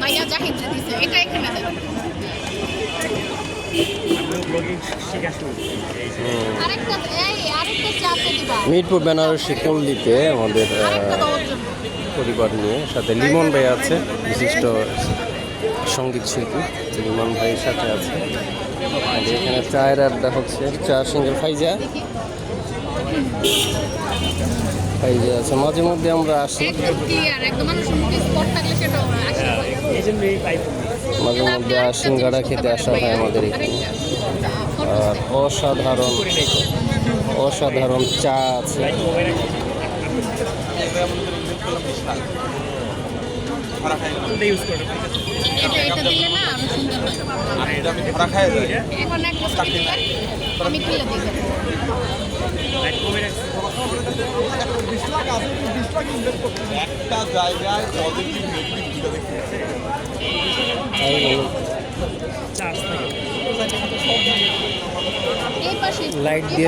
ভাইয়া জাহিদ দিছে এটা এখানে মিরপুর বেনারসি পল্লীতে আমাদের পরিবার নিয়ে সাথে লিমন ভাই আছে বিশিষ্ট সংগীত শিল্পী। লিমন ভাইয়ের সাথে আছে। এখানে চায়ের আড্ডা হচ্ছে চা সিঙ্গেল ফাইজা। ফাইজা আছে মাঝে মধ্যে আমরা আসি। মাঝে মধ্যে সিঙ্গাড়া খেতে আসা হয় আমাদের এখানে। আর অসাধারণ অসাধারণ চা আছে। এটা এটা দিলে না আরও সুন্দর হয়। এখন আমি তুলে দিই একটা জায়গায় পজিটিভ নেগেটিভ দুটো দেখতে দিয়ে দেয় লাইটিং।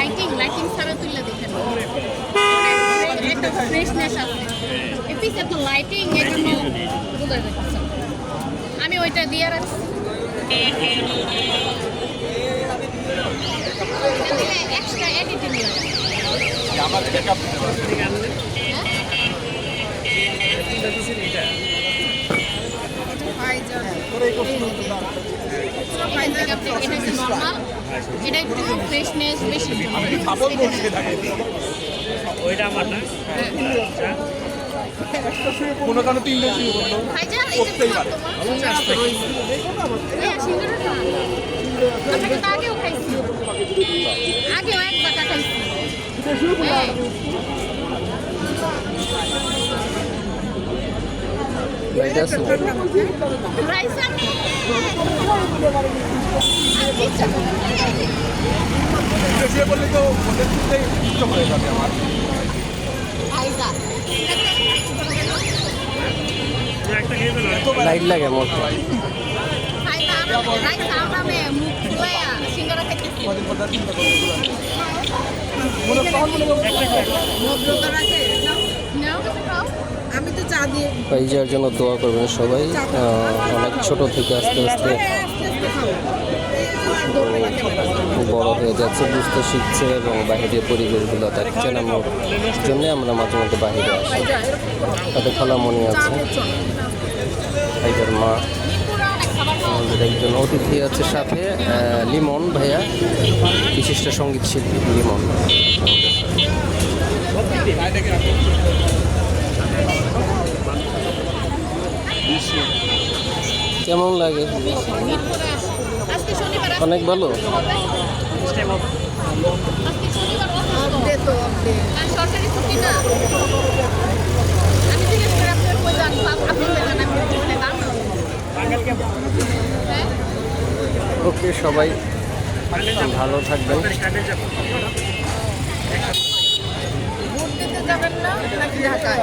লাইটিং। ছাড়া তুললে দেখেন একটা ফ্রেশনেস আছে এই পিছে তো লাইটিং এর জন্য বোঝা যাচ্ছে আমি ওইটা দিয়ে রাখছি। এক্সট্রা এডিটিং আমার ব্যাকআপ দিতে পারবে এটা একটু ফ্রেশনেস বেশি। থাকে কোনো কারণে তিনটে শুরু করল? আমরা কিন্তু আগেও খাইছি এক বাটা খাইছি বললে তো ওদের হয়ে যাবে আমার। লাইট লাগে চা দিয়ে জন্য দোয়া করবেন সবাই। অনেক ছোট থেকে আস্তে আস্তে বড় হয়ে যাচ্ছে, বুঝতে শিখছে এবং বাহিরের পরিবেশগুলো তাকে চেনানোর জন্য আমরা মাঝে মধ্যে বাহিরে আসি। তাতে খোলামণি আছে। মা একজন অতিথি আছে সাথে লিমন ভাইয়া, বিশিষ্ট সংগীত শিল্পী লিমন। কেমন লাগে? অনেক ভালো। হ্যাঁ? ওকে সবাই ভালো থাকবেন। যাবেন না নাকি ঢাকায়?